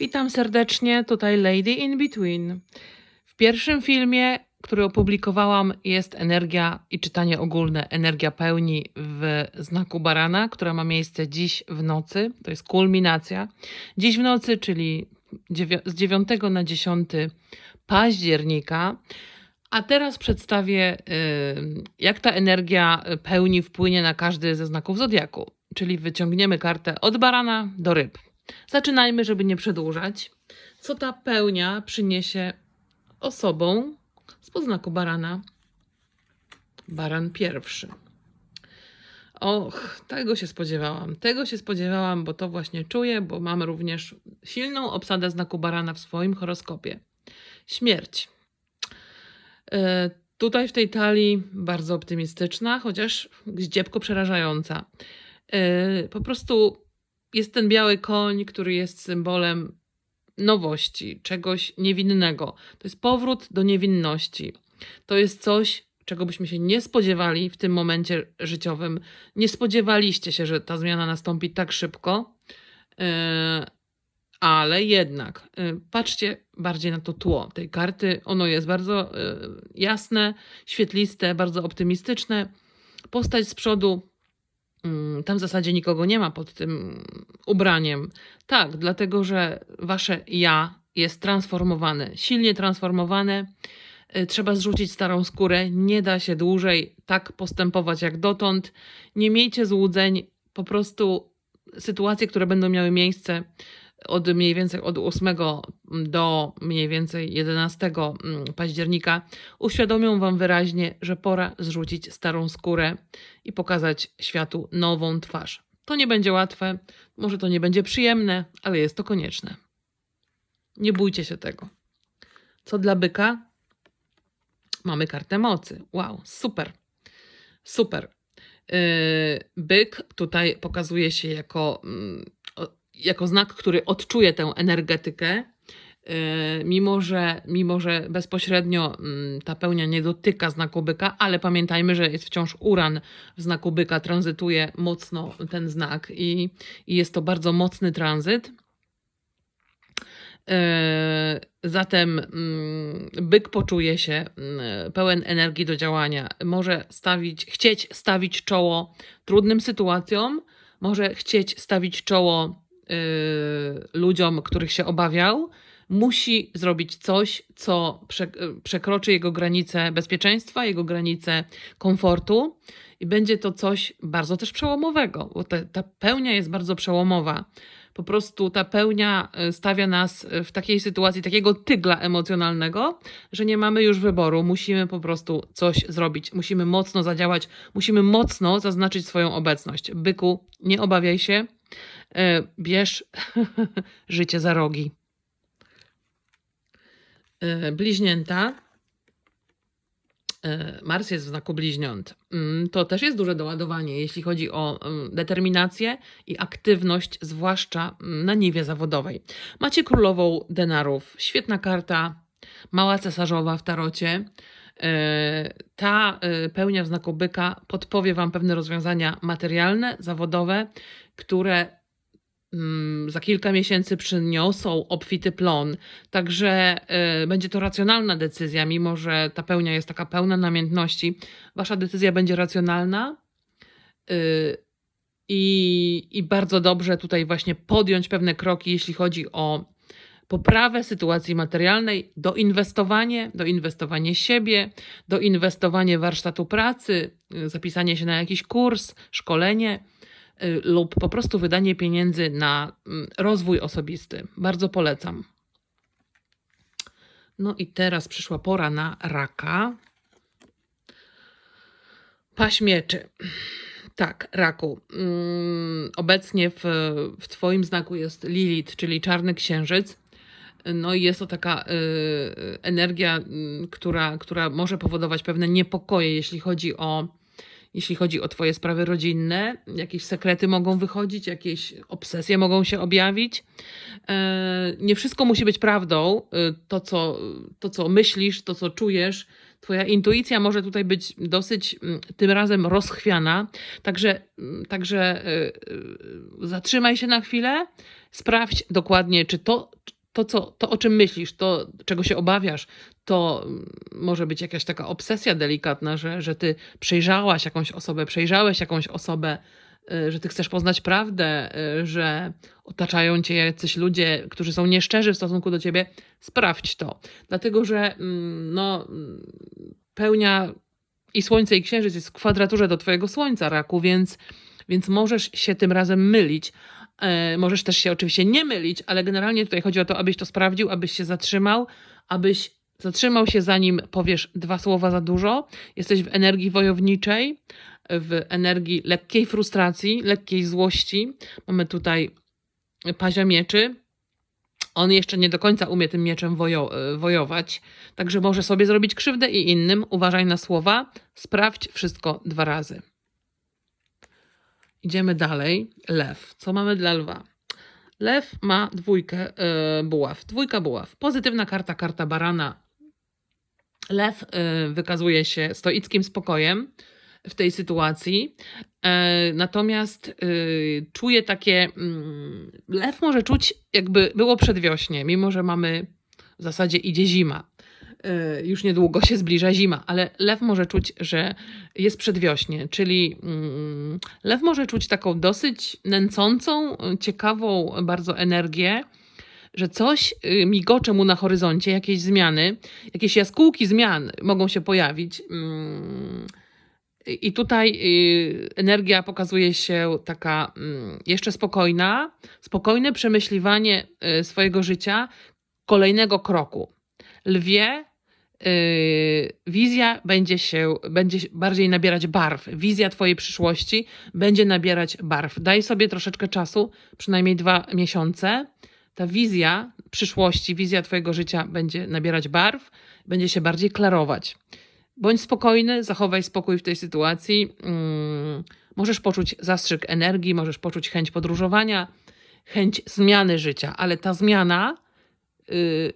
Witam serdecznie, tutaj Lady in Between. W pierwszym filmie, który opublikowałam, jest energia i czytanie ogólne, energia pełni w znaku barana, która ma miejsce dziś w nocy. To jest kulminacja. Dziś w nocy, czyli z 9 na 10 października. A teraz przedstawię, y, jak ta energia pełni wpłynie na każdy ze znaków zodiaku. Czyli wyciągniemy kartę od barana do ryb. Zaczynajmy, żeby nie przedłużać. Co ta pełnia przyniesie osobom z poznaku barana? Baran pierwszy. Och, tego się spodziewałam. Tego się spodziewałam, bo to właśnie czuję, bo mam również silną obsadę znaku barana w swoim horoskopie. Śmierć. E, tutaj w tej talii bardzo optymistyczna, chociaż zdziepko przerażająca. E, po prostu jest ten biały koń, który jest symbolem nowości, czegoś niewinnego. To jest powrót do niewinności. To jest coś, czego byśmy się nie spodziewali w tym momencie życiowym. Nie spodziewaliście się, że ta zmiana nastąpi tak szybko, Yy, ale jednak yy, patrzcie bardziej na to tło tej karty. Ono jest bardzo yy, jasne, świetliste, bardzo optymistyczne. Postać z przodu Tam w zasadzie nikogo nie ma pod tym ubraniem. Tak, dlatego że wasze ja jest transformowane, silnie transformowane. Y, Trzeba zrzucić starą skórę. Nie da się dłużej tak postępować jak dotąd. Nie miejcie złudzeń. Po prostu sytuacje, które będą miały miejsce od mniej więcej od 8 do mniej więcej 11 mm, października uświadomią Wam wyraźnie, że pora zrzucić starą skórę i pokazać światu nową twarz. To nie będzie łatwe, może to nie będzie przyjemne, ale jest to konieczne. Nie bójcie się tego. Co dla byka? Mamy kartę mocy. Wow, super. Super. Yy, Byk tutaj pokazuje się jako, mm, jako znak, który odczuje tę energetykę. Yy, Mimo że, mimo, że bezpośrednio mm, ta pełnia nie dotyka znaku byka, ale pamiętajmy, że jest wciąż uran w znaku byka, tranzytuje mocno ten znak i, i jest to bardzo mocny tranzyt. E, Zatem mm, byk poczuje się mm, pełen energii do działania. Może stawić, chcieć stawić czoło trudnym sytuacjom, może chcieć stawić czoło ludziom, których się obawiał. Musi zrobić coś, co prze, przekroczy jego granice bezpieczeństwa, jego granice komfortu, i będzie to coś bardzo też przełomowego, bo ta, ta pełnia jest bardzo przełomowa po prostu ta pełnia y, stawia nas w takiej sytuacji, takiego tygla emocjonalnego, że nie mamy już wyboru. Musimy po prostu coś zrobić. Musimy mocno zadziałać, musimy mocno zaznaczyć swoją obecność. Byku, nie obawiaj się, y, bierz życie za rogi. Y, Bliźnięta. Y, Mars jest w znaku bliźniąt. Mm, To też jest duże doładowanie, jeśli chodzi o mm, determinację i aktywność, zwłaszcza mm, na niwie zawodowej. Macie królową denarów, świetna karta, mała cesarzowa w tarocie. E, Ta e, pełnia w znaku byka podpowie Wam pewne rozwiązania materialne, zawodowe, które za kilka miesięcy przyniosą obfity plon. Także e, będzie to racjonalna decyzja, mimo że ta pełnia jest taka pełna namiętności. Wasza decyzja będzie racjonalna. y, i, I bardzo dobrze tutaj właśnie podjąć pewne kroki, jeśli chodzi o poprawę sytuacji materialnej, doinwestowanie, doinwestowanie siebie, doinwestowanie warsztatu pracy, y, zapisanie się na jakiś kurs, szkolenie y, lub po prostu wydanie pieniędzy na mm, rozwój osobisty. Bardzo polecam. No i teraz przyszła pora na raka. Paść mieczy. Tak, raku. Mm, obecnie w, w Twoim znaku jest Lilith, czyli czarny księżyc. No i jest to taka y, energia, y, która, która może powodować pewne niepokoje, jeśli chodzi o jeśli chodzi o Twoje sprawy rodzinne. Jakieś sekrety mogą wychodzić, jakieś obsesje mogą się objawić. E, nie wszystko musi być prawdą. Y, To co, to, co myślisz, to, co czujesz, Twoja intuicja może tutaj być dosyć mm, tym razem rozchwiana, także, mm, także y, zatrzymaj się na chwilę, sprawdź dokładnie, czy to, to, co, to, o czym myślisz, to, czego się obawiasz, to mm, może być jakaś taka obsesja delikatna, że, że ty przejrzałaś jakąś osobę, przejrzałeś jakąś osobę, y, że ty chcesz poznać prawdę, y, że otaczają cię jacyś ludzie, którzy są nieszczerzy w stosunku do ciebie. Sprawdź to. Dlatego, że mm, no, mm, pełnia i Słońce i Księżyc jest w kwadraturze do twojego Słońca, Raku, więc, więc możesz się tym razem mylić. E, Możesz też się oczywiście nie mylić, ale generalnie tutaj chodzi o to, abyś to sprawdził, abyś się zatrzymał, abyś zatrzymał się zanim powiesz dwa słowa za dużo. Jesteś w energii wojowniczej, w energii lekkiej frustracji, lekkiej złości. Mamy tutaj pazia mieczy. On jeszcze nie do końca umie tym mieczem wojo- wojować, także może sobie zrobić krzywdę i innym. Uważaj na słowa, sprawdź wszystko dwa razy. Idziemy dalej. Lew. Co mamy dla lwa? Lew ma dwójkę e, buław. Dwójka buław. Pozytywna karta, karta barana. Lew e, wykazuje się stoickim spokojem w tej sytuacji. E, natomiast czuje takie. Mm, lew może czuć, jakby było przedwiośnie, mimo że mamy w zasadzie idzie zima. E, Już niedługo się zbliża zima, ale lew może czuć, że jest przedwiośnie, czyli mm, lew może czuć taką dosyć nęcącą, ciekawą bardzo energię, że coś y, migocze mu na horyzoncie, jakieś zmiany, jakieś jaskółki zmian mogą się pojawić. Mm, I tutaj y, energia pokazuje się taka mm, jeszcze spokojna, spokojne przemyśliwanie y, swojego życia, kolejnego kroku. Lwie, y, wizja będzie się, będzie bardziej nabierać barw. Wizja Twojej przyszłości będzie nabierać barw. Daj sobie troszeczkę czasu, przynajmniej dwa miesiące. Ta wizja przyszłości, wizja Twojego życia będzie nabierać barw, będzie się bardziej klarować. Bądź spokojny, zachowaj spokój w tej sytuacji. Mm, możesz poczuć zastrzyk energii, możesz poczuć chęć podróżowania, chęć zmiany życia, ale ta zmiana, y,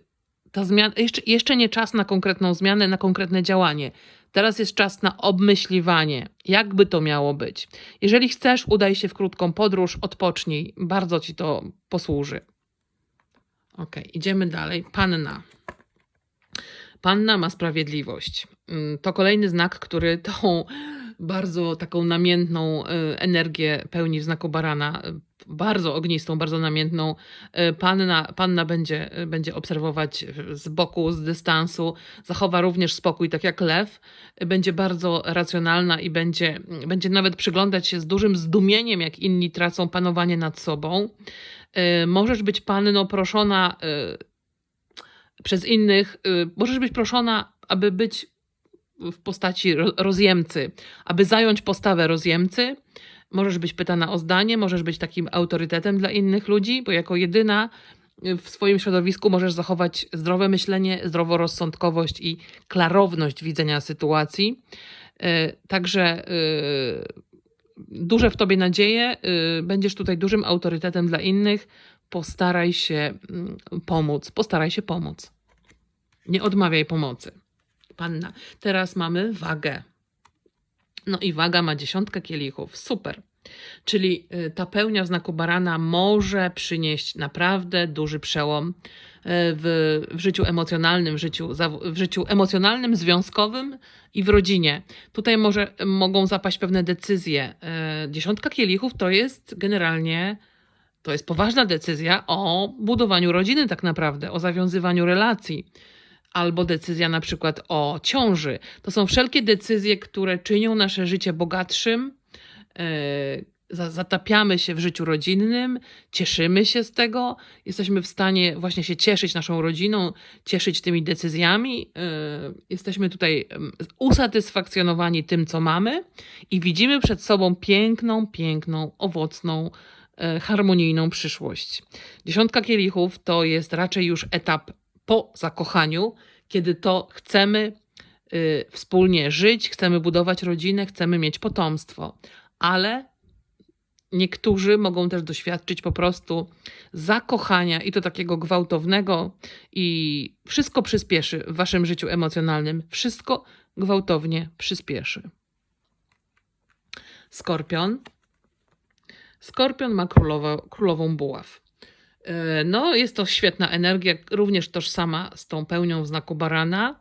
ta zmiana jeszcze, jeszcze nie czas na konkretną zmianę, na konkretne działanie. Teraz jest czas na obmyśliwanie, jakby to miało być. Jeżeli chcesz, udaj się w krótką podróż, odpocznij, bardzo ci to posłuży. Ok, idziemy dalej. Panna. Panna ma sprawiedliwość. Mm, To kolejny znak, który tą bardzo taką namiętną y, energię pełni w znaku barana. y, Bardzo ognistą, bardzo namiętną. Y, Panna, panna będzie, będzie obserwować z boku, z dystansu. Zachowa również spokój, tak jak lew. Będzie bardzo racjonalna i będzie, będzie nawet przyglądać się z dużym zdumieniem, jak inni tracą panowanie nad sobą. Możesz być panno proszona przez innych, możesz być proszona, aby być w postaci ro- rozjemcy, aby zająć postawę rozjemcy. Możesz być pytana o zdanie, możesz być takim autorytetem dla innych ludzi, bo jako jedyna y, w swoim środowisku możesz zachować zdrowe myślenie, zdroworozsądkowość i klarowność widzenia sytuacji. Y, Także y, duże w tobie nadzieje, będziesz tutaj dużym autorytetem dla innych. Postaraj się mm, pomóc, postaraj się pomóc. Nie odmawiaj pomocy. Panna. Teraz mamy wagę. No i waga ma dziesiątkę kielichów. Super. Czyli y, ta pełnia w znaku barana może przynieść naprawdę duży przełom y, w, w życiu emocjonalnym, w życiu, w życiu emocjonalnym, związkowym i w rodzinie. Tutaj może mogą zapaść pewne decyzje. Y, Dziesiątka kielichów to jest generalnie to jest poważna decyzja o budowaniu rodziny, tak naprawdę, o zawiązywaniu relacji albo decyzja na przykład o ciąży. To są wszelkie decyzje, które czynią nasze życie bogatszym. e, za- Zatapiamy się w życiu rodzinnym, cieszymy się z tego, jesteśmy w stanie właśnie się cieszyć naszą rodziną, cieszyć tymi decyzjami. e, Jesteśmy tutaj usatysfakcjonowani tym, co mamy i widzimy przed sobą piękną, piękną, owocną, e, harmonijną przyszłość. Dziesiątka kielichów to jest raczej już etap po zakochaniu, kiedy to chcemy y, wspólnie żyć, chcemy budować rodzinę, chcemy mieć potomstwo, ale niektórzy mogą też doświadczyć po prostu zakochania i to takiego gwałtownego i wszystko przyspieszy w waszym życiu emocjonalnym. Wszystko gwałtownie przyspieszy. Skorpion. Skorpion ma królową buław. E, No, jest to świetna energia, również tożsama z tą pełnią w znaku barana.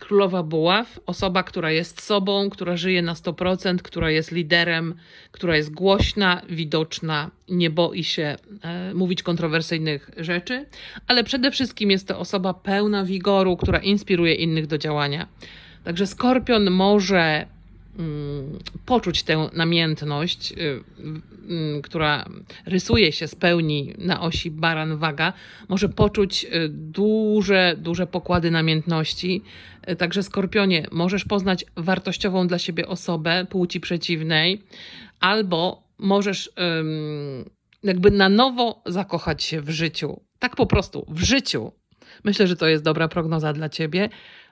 Królowa Buław, osoba, która jest sobą, która żyje na 100%, która jest liderem, która jest głośna, widoczna, nie boi się e, mówić kontrowersyjnych rzeczy, ale przede wszystkim jest to osoba pełna wigoru, która inspiruje innych do działania. Także skorpion może poczuć tę namiętność, y, y, która rysuje się z pełni na osi baran-waga, może poczuć y, duże, duże pokłady namiętności. Y, Także skorpionie, możesz poznać wartościową dla siebie osobę płci przeciwnej, albo możesz jakby na nowo zakochać się w życiu. Tak po prostu, w życiu. Myślę, że to jest dobra prognoza dla ciebie,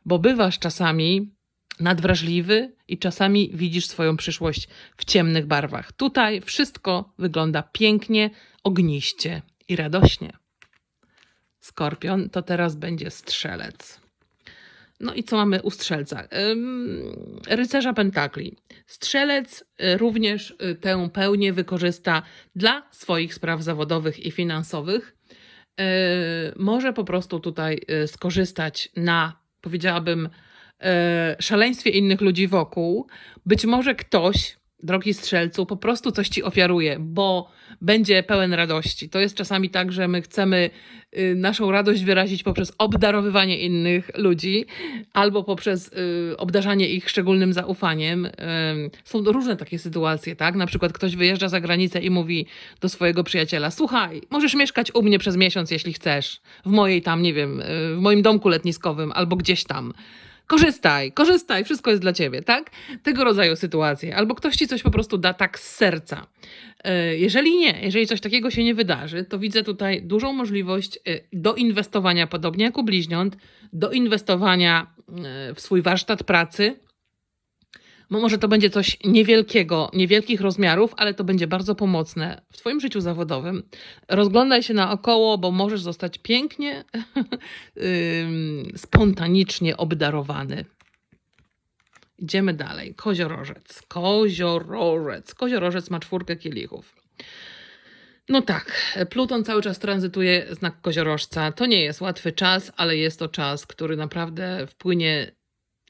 bo bywasz czasami nadwrażliwy i czasami widzisz swoją przyszłość w ciemnych barwach. Tutaj wszystko wygląda pięknie, ogniście i radośnie. Skorpion to teraz będzie strzelec. No i co mamy u strzelca? Rycerza pentakli. Strzelec y, również y, tę pełnię wykorzysta dla swoich spraw zawodowych i finansowych. Y, Może po prostu tutaj skorzystać na, powiedziałabym, e, szaleństwie innych ludzi wokół, być może ktoś, drogi strzelcu, po prostu coś ci ofiaruje, bo będzie pełen radości. To jest czasami tak, że my chcemy y, naszą radość wyrazić poprzez obdarowywanie innych ludzi albo poprzez y, obdarzanie ich szczególnym zaufaniem. Ym, Są różne takie sytuacje, tak? Na przykład ktoś wyjeżdża za granicę i mówi do swojego przyjaciela: Słuchaj, możesz mieszkać u mnie przez miesiąc, jeśli chcesz, w mojej tam, nie wiem, y, w moim domku letniskowym albo gdzieś tam. Korzystaj, korzystaj, wszystko jest dla ciebie, tak? Tego rodzaju sytuacje. Albo ktoś ci coś po prostu da tak z serca. E, Jeżeli nie, jeżeli coś takiego się nie wydarzy, to widzę tutaj dużą możliwość e, do inwestowania, podobnie jak u bliźniąt, do inwestowania e, w swój warsztat pracy. Mo- Może to będzie coś niewielkiego, niewielkich rozmiarów, ale to będzie bardzo pomocne w Twoim życiu zawodowym. Rozglądaj się naokoło, bo możesz zostać pięknie, spontanicznie obdarowany. Idziemy dalej. Koziorożec. Koziorożec. Koziorożec ma czwórkę kielichów. No tak, Pluton cały czas tranzytuje znak koziorożca. To nie jest łatwy czas, ale jest to czas, który naprawdę wpłynie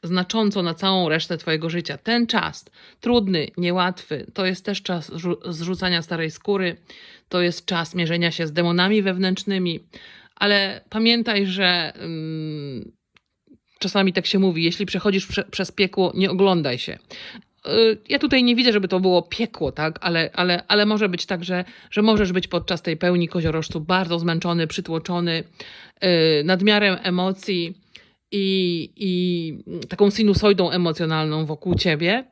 znacząco na całą resztę Twojego życia. Ten czas, trudny, niełatwy, to jest też czas zrzu- zrzucania starej skóry, to jest czas mierzenia się z demonami wewnętrznymi, ale pamiętaj, że mm, czasami tak się mówi, jeśli przechodzisz prze, przez piekło, nie oglądaj się. Y, Ja tutaj nie widzę, żeby to było piekło, tak, ale, ale, ale może być tak, że, że możesz być podczas tej pełni koziorożcu bardzo zmęczony, przytłoczony, yy, nadmiarem emocji i, i taką sinusoidą emocjonalną wokół ciebie.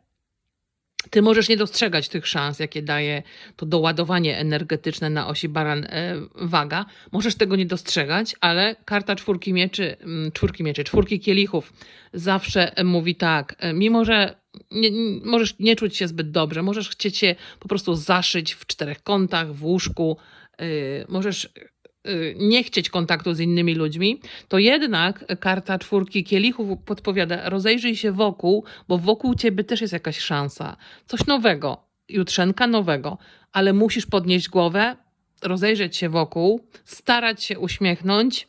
Ty możesz nie dostrzegać tych szans, jakie daje to doładowanie energetyczne na osi baran-waga. możesz tego nie dostrzegać, ale karta czwórki mieczy, mm, czwórki mieczy, czwórki kielichów zawsze e, mówi tak, e, mimo że nie, możesz nie czuć się zbyt dobrze, możesz chcieć się po prostu zaszyć w czterech kątach, w łóżku, yy, możesz nie chcieć kontaktu z innymi ludźmi, to jednak karta czwórki kielichów podpowiada, rozejrzyj się wokół, bo wokół ciebie też jest jakaś szansa, coś nowego, jutrzenka nowego, ale musisz podnieść głowę, rozejrzeć się wokół, starać się uśmiechnąć,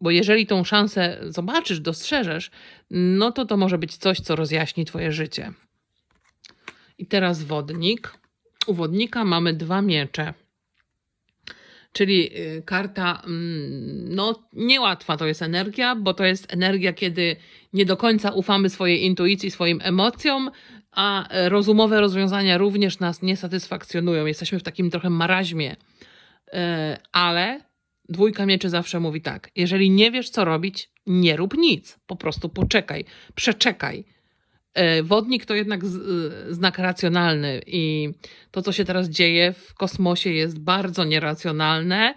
bo jeżeli tą szansę zobaczysz, dostrzeżesz, no to to może być coś, co rozjaśni Twoje życie. I teraz wodnik. U wodnika mamy dwa miecze. Czyli y, karta, mm, no niełatwa to jest energia, bo to jest energia, kiedy nie do końca ufamy swojej intuicji, swoim emocjom, a e, rozumowe rozwiązania również nas nie satysfakcjonują. Jesteśmy w takim trochę maraźmie. E, Ale dwójka mieczy zawsze mówi tak: jeżeli nie wiesz, co robić, nie rób nic. Po prostu poczekaj, przeczekaj. E, Wodnik to jednak e, znak racjonalny i to, co się teraz dzieje w kosmosie, jest bardzo nieracjonalne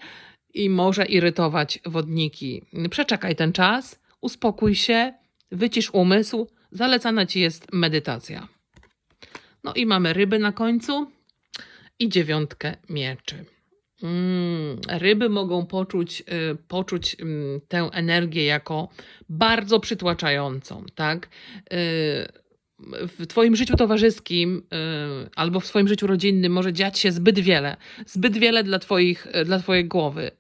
i może irytować wodniki. Przeczekaj ten czas, uspokój się, wycisz umysł. Zalecana ci jest medytacja. No i mamy ryby na końcu. i dziewiątkę mieczy. Mm, ryby mogą poczuć, y, poczuć ym, tę energię jako bardzo przytłaczającą, tak? Y, w Twoim życiu towarzyskim y, albo w Twoim życiu rodzinnym może dziać się zbyt wiele, zbyt wiele dla, twoich, y, dla Twojej głowy.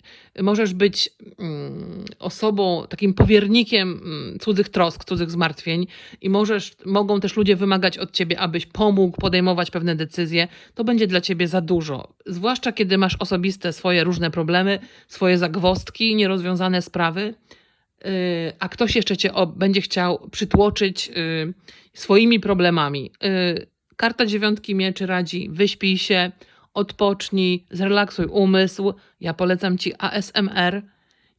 Możesz być mm, osobą, takim powiernikiem mm, cudzych trosk, cudzych zmartwień i możesz, mogą też ludzie wymagać od Ciebie, abyś pomógł podejmować pewne decyzje. To będzie dla Ciebie za dużo. Zwłaszcza kiedy masz osobiste swoje różne problemy, swoje zagwozdki, nierozwiązane sprawy a ktoś jeszcze cię będzie chciał przytłoczyć y, swoimi problemami. Y, karta dziewiątki mieczy radzi: wyśpij się, odpocznij, zrelaksuj umysł. Ja polecam ci ASMR.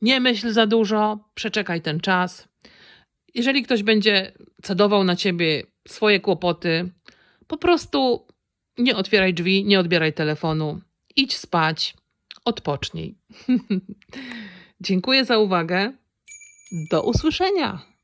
Nie myśl za dużo, przeczekaj ten czas. Jeżeli ktoś będzie cedował na ciebie swoje kłopoty, po prostu nie otwieraj drzwi, nie odbieraj telefonu, idź spać, odpocznij. Dziękuję za uwagę. Do usłyszenia.